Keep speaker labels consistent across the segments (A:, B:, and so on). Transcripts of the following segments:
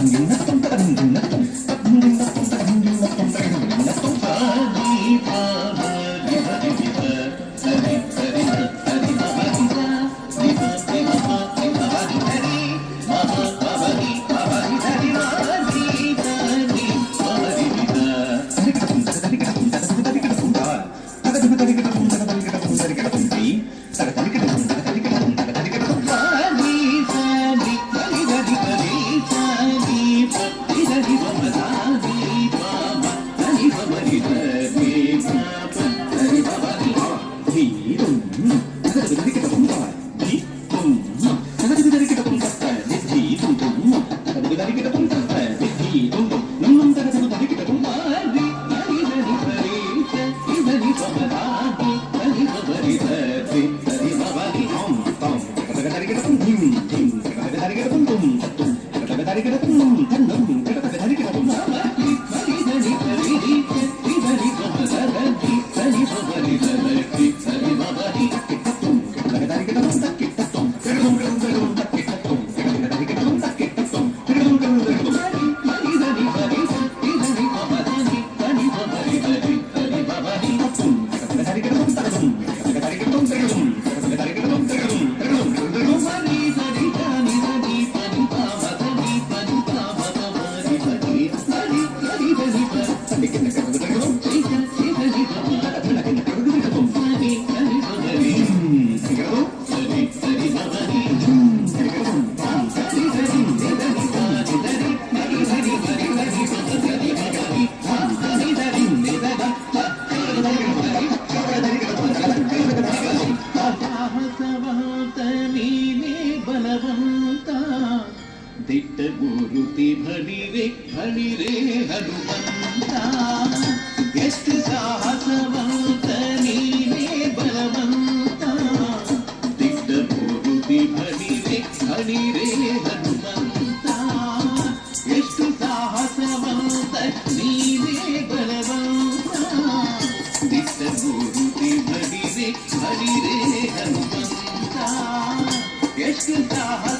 A: Ang ganda. ಬಲವಂತ ದಿಟ್ಟ ಗುರುತಿ ಭಳಿರೆ ಭಳಿರೆ ಹನುಮಂತ ಎಷ್ಟು ಸಾಹಸವಂತ ನೀನೇ ಬಲವಂತ ದಿಟ್ಟ ಗುರುತಿ ಭಳಿರೆ ಭಳಿರೆ ಹನುಮಂತ ಎಷ್ಟು ಸಾಹಸವಂತ Silahlar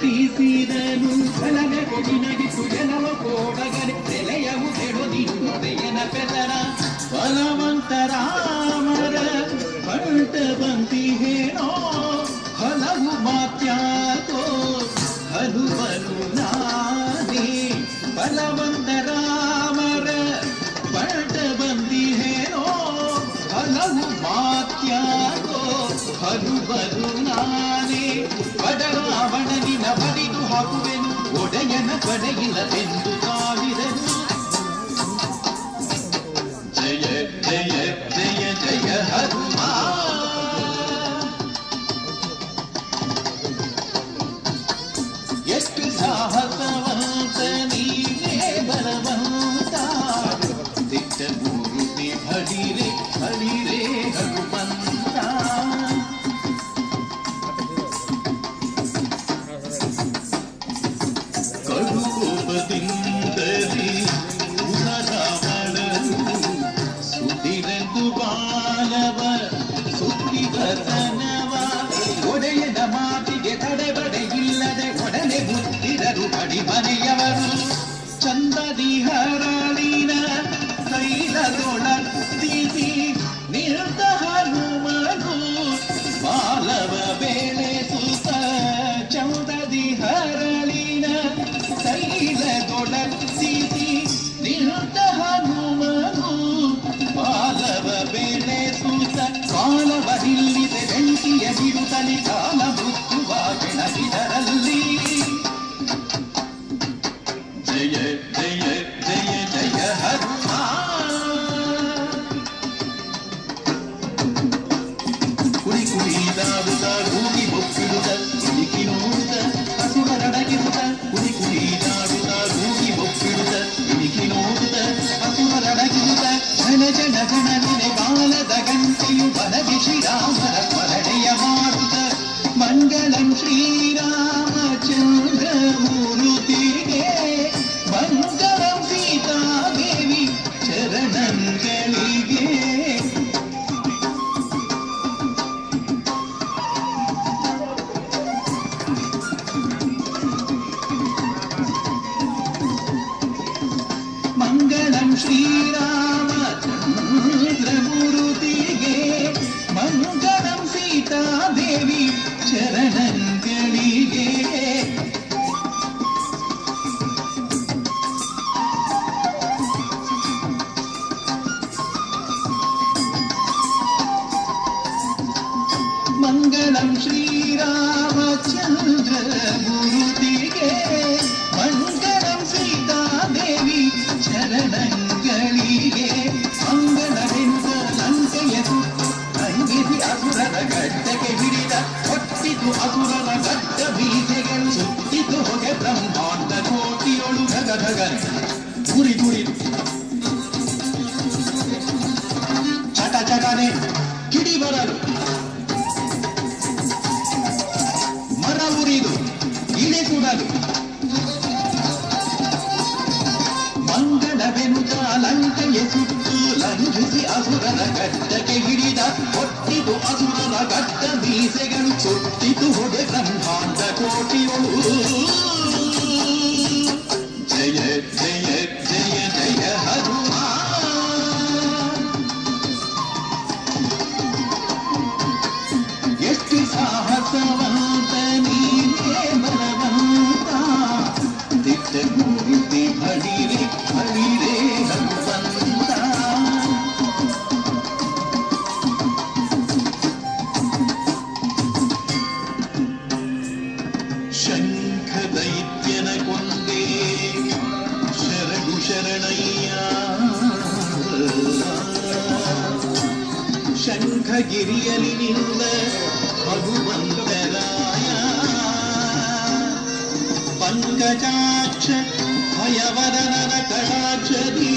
A: తీసినను జలనకు వినగిసు జనల కోడగని నిలయము తెడు నిన్ను దయన పెదర బలవంతరామర పంట బంతి హేనో హలవు మాత్యాతో హలువను నాది. బలవంత ಬಡಿದು ಹಾಕುವೆನು ಒಡೆಯನ ಪಡೆಯಿಲ್ಲವೆಂದು ಕಾವಿದನು ಜಯ ಜಯ ಜಯ ಜಯ ಹನುಮ ಎಷ್ಟು ಸಾಹಸವಂತ ನೀನೇ ಬಲವಂತ ದಿಟ್ಟ ಮೂರುತಿ ಭಡಿರೆ ಭಡಿರೆ ಹನುಮಂತ ಮಾತಿ please. ಮಂಗಳಂ ಶ್ರೀ ರಾಮಚಂದ್ರ ಗುರುತಿಗೆ ಮಂಗಳಂ ಸೀತಾ ದೇವಿ ಚರವಂಗೆ ಲೀಲೆ ಸಂಗದೆಂತ ಸಂಕೇಯದು ಅರಿವಿದಿ ಅಗ್ನದ ಗಟ್ಟೆ ಕವಿದಿನ ಗಡ್ಡಕ್ಕೆ ಹಿಡಿದ ಹೊಟ್ಟಿತು ಅಸುರರ ಗಡ್ಡ ಮೀಸೆಗಳು ಸುಟ್ಟಿತು ಹೊಗೆ ಬ್ರಹ್ಮಾಂಡ ಕೋಟಿಯೊಳು ಶಂಖಗಿರಿಯಲಿ ನಿಂದ ಭಗವಂತರಾಯ ಪಂಕಜಾಕ್ಷ ಭಯವರನರ ಕಟಾಕ್ಷದಿ